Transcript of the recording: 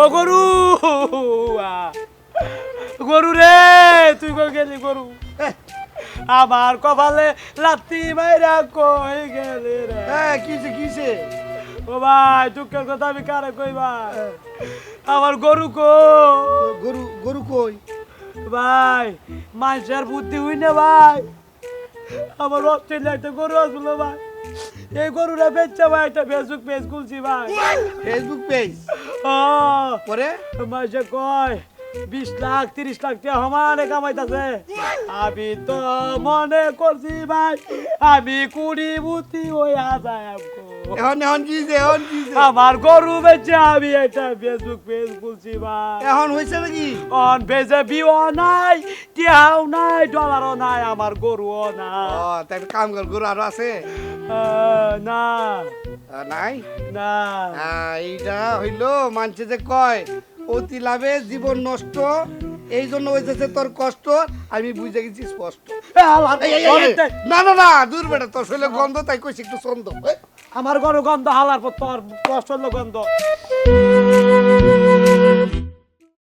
ও গরু! গরু রে তুই কই গেলি গরু? আমার কপালে লাত্তি মাইরা কই গেলি রে? হ্যাঁ কিসে কিসে? ও ভাই দুঃখের কথা আমি কারে কই ভাই? আমার গরু কো গরু গরু কই? ভাই মানুষের বুদ্ধি হই না ভাই। আমার অস্ট্রেলিয়া একটা গরু আসলো ভাই। এই গরুটা বেচছে ভাই একটা ফেসবুক পেজ খুলছি ভাই। ফেসবুক পেজ পরে? মাসে কয় বিশ লাখ তিরিশ লাখ টাকা সমানে কামাইতেছে। আমি তো মনে করছি ভাই আমি কুড়ি বুতি হইয়া যায় এখন এখন আমার গরু বেচে আমি ফেসবুক পেজ খুলছি ভাই এখন হয়েছে নাকি? অন বেজে বিও নাই টিয়াও নাই ডলারও নাই আমার গরুও ও নাই তাই কাম কর গরু আরও আছে? না। নাই? না। এইটা হইল মানছে যে কয় অতি লাভে জীবন নষ্ট এই জন্য হয়েছে তোর কষ্ট আমি বুঝে গেছি স্পষ্ট। না না না দূর বেটা তোর শরীরে গন্ধ তাই কইছি একটু ছন্দ আমার গরু গন্ধ হালার পর তোর কষ্ট গন্ধ।